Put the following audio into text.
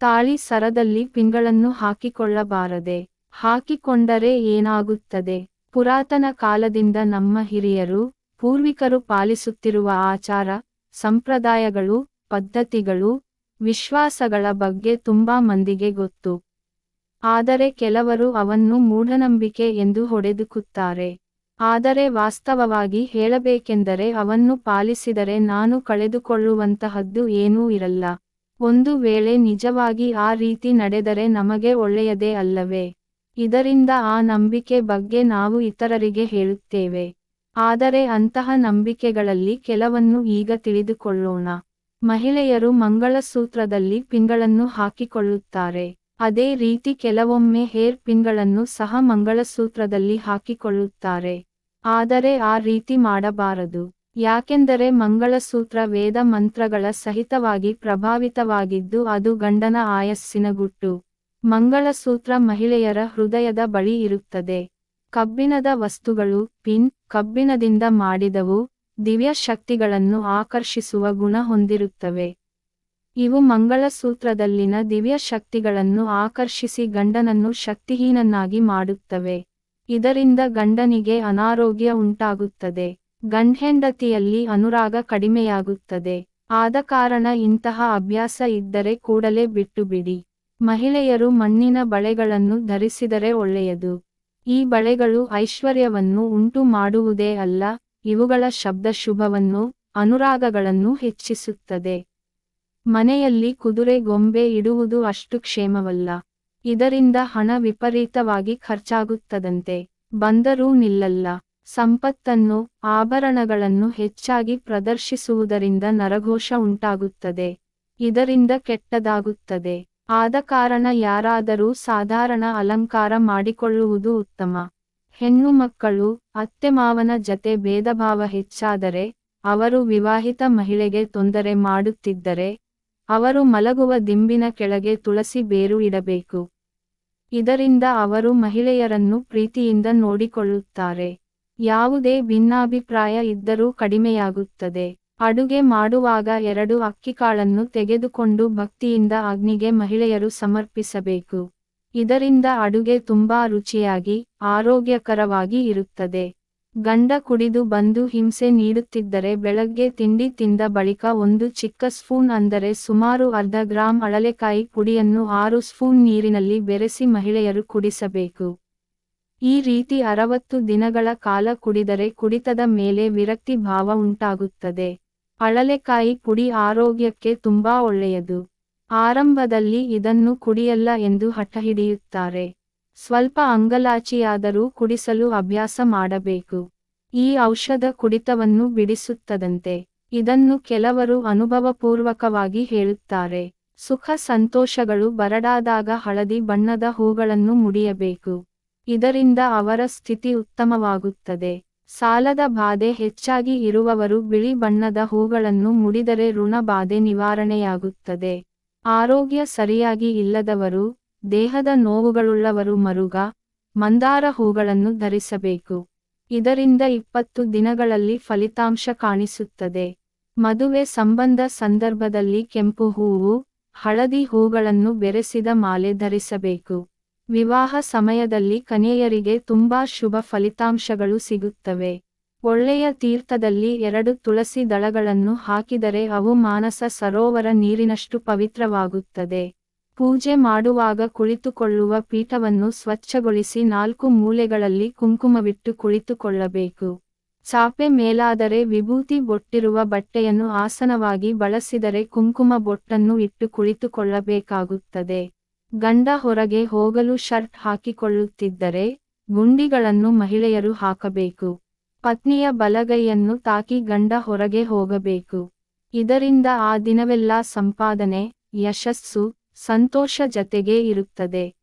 ತಾಳಿ ಸರದಲ್ಲಿ ಪಿಂಗಳನ್ನು ಹಾಕಿಕೊಳ್ಳಬಾರದೆ, ಹಾಕಿಕೊಂಡರೆ ಏನಾಗುತ್ತದೆ? ಪುರಾತನ ಕಾಲದಿಂದ ನಮ್ಮ ಹಿರಿಯರು, ಪೂರ್ವಿಕರು ಪಾಲಿಸುತ್ತಿರುವ ಆಚಾರ, ಸಂಪ್ರದಾಯಗಳು, ಪದ್ಧತಿಗಳು, ವಿಶ್ವಾಸಗಳ ಬಗ್ಗೆ ತುಂಬಾ ಮಂದಿಗೆ ಗೊತ್ತು. ಆದರೆ ಕೆಲವರು ಅವನ್ನು ಮೂಢನಂಬಿಕೆ ಎಂದು ಹೊಡೆದುಕುತ್ತಾರೆ. ಆದರೆ ವಾಸ್ತವವಾಗಿ ಹೇಳಬೇಕೆಂದರೆ ಅವನ್ನು ಪಾಲಿಸಿದರೆ ನಾನು ಕಳೆದುಕೊಳ್ಳುವಂತಹದ್ದು ಏನೂ ಇರಲ್ಲ. ಒಂದು ವೇಳೆ ನಿಜವಾಗಿ ಆ ರೀತಿ ನಡೆದರೆ ನಮಗೆ ಒಳ್ಳೆಯದೇ ಅಲ್ಲವೇ? ಇದರಿಂದ ಆ ನಂಬಿಕೆ ಬಗ್ಗೆ ನಾವು ಇತರರಿಗೆ ಹೇಳುತ್ತೇವೆ. ಆದರೆ ಅಂತಹ ನಂಬಿಕೆಗಳಲ್ಲಿ ಕೆಲವನ್ನು ಈಗ ತಿಳಿದುಕೊಳ್ಳೋಣ. ಮಹಿಳೆಯರು ಮಂಗಳಸೂತ್ರದಲ್ಲಿ ಪಿಂಗಳನ್ನು ಹಾಕಿಕೊಳ್ಳುತ್ತಾರೆ. ಅದೇ ರೀತಿ ಕೆಲವೊಮ್ಮೆ ಹೇರ್ ಪಿಂಗಳನ್ನು ಸಹ ಮಂಗಳಸೂತ್ರದಲ್ಲಿ ಹಾಕಿಕೊಳ್ಳುತ್ತಾರೆ. ಆದರೆ ಆ ರೀತಿ ಮಾಡಬಾರದು. ಯಾಕೆಂದರೆ ಮಂಗಳಸೂತ್ರ ವೇದ ಮಂತ್ರಗಳ ಸಹಿತವಾಗಿ ಪ್ರಭಾವಿತವಾಗಿದ್ದು ಅದು ಗಂಡನ ಆಯಸ್ಸಿನ ಗುಟ್ಟು. ಮಂಗಳಸೂತ್ರ ಮಹಿಳೆಯರ ಹೃದಯದ ಬಳಿ ಇರುತ್ತದೆ. ಕಬ್ಬಿಣದ ವಸ್ತುಗಳು, ಪಿನ್, ಕಬ್ಬಿಣದಿಂದ ಮಾಡಿದವು ದಿವ್ಯ ಶಕ್ತಿಗಳನ್ನು ಆಕರ್ಷಿಸುವ ಗುಣ ಹೊಂದಿರುತ್ತವೆ. ಇವು ಮಂಗಳಸೂತ್ರದಲ್ಲಿನ ದಿವ್ಯ ಶಕ್ತಿಗಳನ್ನು ಆಕರ್ಷಿಸಿ ಗಂಡನನ್ನು ಶಕ್ತಿಹೀನನ್ನಾಗಿ ಮಾಡುತ್ತವೆ. ಇದರಿಂದ ಗಂಡನಿಗೆ ಅನಾರೋಗ್ಯ ಉಂಟಾಗುತ್ತದೆ. ಗಂಡ್ಹೆಂಡತಿಯಲ್ಲಿ ಅನುರಾಗ ಕಡಿಮೆಯಾಗುತ್ತದೆ. ಆದ ಕಾರಣ ಇಂತಹ ಅಭ್ಯಾಸ ಇದ್ದರೆ ಕೂಡಲೇ ಬಿಟ್ಟು ಬಿಡಿ ಮಹಿಳೆಯರು ಮಣ್ಣಿನ ಬಳೆಗಳನ್ನು ಧರಿಸಿದರೆ ಒಳ್ಳೆಯದು. ಈ ಬಳೆಗಳು ಐಶ್ವರ್ಯವನ್ನು ಉಂಟು ಮಾಡುವುದೇ ಅಲ್ಲ, ಇವುಗಳ ಶಬ್ದ ಶುಭವನ್ನು ಅನುರಾಗಗಳನ್ನು ಹೆಚ್ಚಿಸುತ್ತದೆ. ಮನೆಯಲ್ಲಿ ಕುದುರೆ ಗೊಂಬೆ ಇಡುವುದು ಅಷ್ಟು ಕ್ಷೇಮವಲ್ಲ. ಇದರಿಂದ ಹಣ ವಿಪರೀತವಾಗಿ ಖರ್ಚಾಗುತ್ತದಂತೆ. ಬಂದರೂ ನಿಲ್ಲಲ್ಲ. ಸಂಪತ್ತನ್ನು, ಆಭರಣಗಳನ್ನು ಹೆಚ್ಚಾಗಿ ಪ್ರದರ್ಶಿಸುವುದರಿಂದ ನರಘೋಷ ಉಂಟಾಗುತ್ತದೆ. ಇದರಿಂದ ಕೆಟ್ಟದಾಗುತ್ತದೆ. ಆದ ಕಾರಣ ಯಾರಾದರೂ ಸಾಧಾರಣ ಅಲಂಕಾರ ಮಾಡಿಕೊಳ್ಳುವುದು ಉತ್ತಮ. ಹೆಣ್ಣು ಮಕ್ಕಳು ಅತ್ತೆಮಾವನ ಜತೆ ಭೇದಭಾವ ಹೆಚ್ಚಾದರೆ, ಅವರು ವಿವಾಹಿತ ಮಹಿಳೆಗೆ ತೊಂದರೆ ಮಾಡುತ್ತಿದ್ದರೆ, ಅವರು ಮಲಗುವ ದಿಂಬಿನ ಕೆಳಗೆ ತುಳಸಿ ಬೇರು ಇಡಬೇಕು. ಇದರಿಂದ ಅವರು ಮಹಿಳೆಯರನ್ನು ಪ್ರೀತಿಯಿಂದ ನೋಡಿಕೊಳ್ಳುತ್ತಾರೆ. ಯಾವುದೇ ಭಿನ್ನಾಭಿಪ್ರಾಯ ಇದ್ದರೂ ಕಡಿಮೆಯಾಗುತ್ತದೆ. ಅಡುಗೆ ಮಾಡುವಾಗ ಎರಡು ಅಕ್ಕಿಕಾಳನ್ನು ತೆಗೆದುಕೊಂಡು ಭಕ್ತಿಯಿಂದ ಅಗ್ನಿಗೆ ಮಹಿಳೆಯರು ಸಮರ್ಪಿಸಬೇಕು. ಇದರಿಂದ ಅಡುಗೆ ತುಂಬಾ ರುಚಿಯಾಗಿ, ಆರೋಗ್ಯಕರವಾಗಿ ಇರುತ್ತದೆ. ಗಂಡ ಕುಡಿದು ಬಂದು ಹಿಂಸೆ ನೀಡುತ್ತಿದ್ದರೆ ಬೆಳಗ್ಗೆ ತಿಂಡಿ ತಿಂದ ಬಳಿಕ ಒಂದು ಚಿಕ್ಕ ಸ್ಪೂನ್ ಅಂದರೆ ಸುಮಾರು ಅರ್ಧ ಗ್ರಾಂ ಅಳಲೆಕಾಯಿ ಪುಡಿಯನ್ನು ಆರು ಸ್ಪೂನ್ ನೀರಿನಲ್ಲಿ ಬೆರೆಸಿ ಮಹಿಳೆಯರು ಕುಡಿಸಬೇಕು. ಈ ರೀತಿ ಅರವತ್ತು ದಿನಗಳ ಕಾಲ ಕುಡಿದರೆ ಕುಡಿತದ ಮೇಲೆ ವಿರಕ್ತಿ ಭಾವ ಉಂಟಾಗುತ್ತದೆ. ಅಳಲೆಕಾಯಿ ಪುಡಿ ಆರೋಗ್ಯಕ್ಕೆ ತುಂಬಾ ಒಳ್ಳೆಯದು. ಆರಂಭದಲ್ಲಿ ಇದನ್ನು ಕುಡಿಯಲ್ಲ ಎಂದು ಹಠ ಹಿಡಿಯುತ್ತಾರೆ ಸ್ವಲ್ಪ ಅಂಗಲಾಚಿಯಾದರೂ ಕುಡಿಸಲು ಅಭ್ಯಾಸ ಮಾಡಬೇಕು. ಈ ಔಷಧ ಕುಡಿತವನ್ನು ಬಿಡಿಸುತ್ತದಂತೆ. ಇದನ್ನು ಕೆಲವರು ಅನುಭವಪೂರ್ವಕವಾಗಿ ಹೇಳುತ್ತಾರೆ. ಸುಖ ಸಂತೋಷಗಳು ಬರಡಾದಾಗ ಹಳದಿ ಬಣ್ಣದ ಹೂಗಳನ್ನು ಮುಡಿಯಬೇಕು. ಇದರಿಂದ ಅವರ ಸ್ಥಿತಿ ಉತ್ತಮವಾಗುತ್ತದೆ. ಸಾಲದ ಬಾಧೆ ಹೆಚ್ಚಾಗಿ ಇರುವವರು ಬಿಳಿ ಬಣ್ಣದ ಹೂಗಳನ್ನು ಮುಡಿದರೆ ಋಣ ಬಾಧೆ ನಿವಾರಣೆಯಾಗುತ್ತದೆ. ಆರೋಗ್ಯ ಸರಿಯಾಗಿ ಇಲ್ಲದವರು, ದೇಹದ ನೋವುಗಳುಳ್ಳವರು ಮರುಗ, ಮಂದಾರ ಹೂಗಳನ್ನು ಧರಿಸಬೇಕು. ಇದರಿಂದ ಇಪ್ಪತ್ತು ದಿನಗಳಲ್ಲಿ ಫಲಿತಾಂಶ ಕಾಣಿಸುತ್ತದೆ. ಮದುವೆ ಸಂಬಂಧ ಸಂದರ್ಭದಲ್ಲಿ ಕೆಂಪು ಹೂವು, ಹಳದಿ ಹೂಗಳನ್ನು ಬೆರೆಸಿದ ಮಾಲೆ ಧರಿಸಬೇಕು. ವಿವಾಹ ಸಮಯದಲ್ಲಿ ಕನೆಯರಿಗೆ ತುಂಬಾ ಶುಭ ಫಲಿತಾಂಶಗಳು ಸಿಗುತ್ತವೆ. ಒಳ್ಳೆಯ ತೀರ್ಥದಲ್ಲಿ ಎರಡು ತುಳಸಿ ದಳಗಳನ್ನು ಹಾಕಿದರೆ ಅವು ಮಾನಸ ಸರೋವರ ನೀರಿನಷ್ಟು ಪವಿತ್ರವಾಗುತ್ತದೆ. ಪೂಜೆ ಮಾಡುವಾಗ ಕುಳಿತುಕೊಳ್ಳುವ ಪೀಠವನ್ನು ಸ್ವಚ್ಛಗೊಳಿಸಿ ನಾಲ್ಕು ಮೂಲೆಗಳಲ್ಲಿ ಕುಂಕುಮವಿಟ್ಟು ಕುಳಿತುಕೊಳ್ಳಬೇಕು. ಚಾಪೆ ಮೇಲಾದರೆ ವಿಭೂತಿ ಬೊಟ್ಟಿರುವ ಬಟ್ಟೆಯನ್ನು ಆಸನವಾಗಿ ಬಳಸಿದರೆ ಕುಂಕುಮ ಬೊಟ್ಟನ್ನು ಇಟ್ಟು ಕುಳಿತುಕೊಳ್ಳಬೇಕಾಗುತ್ತದೆ. ಗಂಡ ಹೊರಗೆ ಹೋಗಲು ಶರ್ಟ್ ಹಾಕಿಕೊಳ್ಳುತ್ತಿದ್ದರೆ ಗುಂಡಿಗಳನ್ನು ಮಹಿಳೆಯರು ಹಾಕಬೇಕು. ಪತ್ನಿಯ ಬಲಗೈಯನ್ನು ತಾಕಿ ಗಂಡ ಹೊರಗೆ ಹೋಗಬೇಕು. ಇದರಿಂದ ಆ ದಿನವೆಲ್ಲ ಸಂಪಾದನೆ, ಯಶಸ್ಸು, ಸಂತೋಷ ಜತೆಗೇ ಇರುತ್ತದೆ.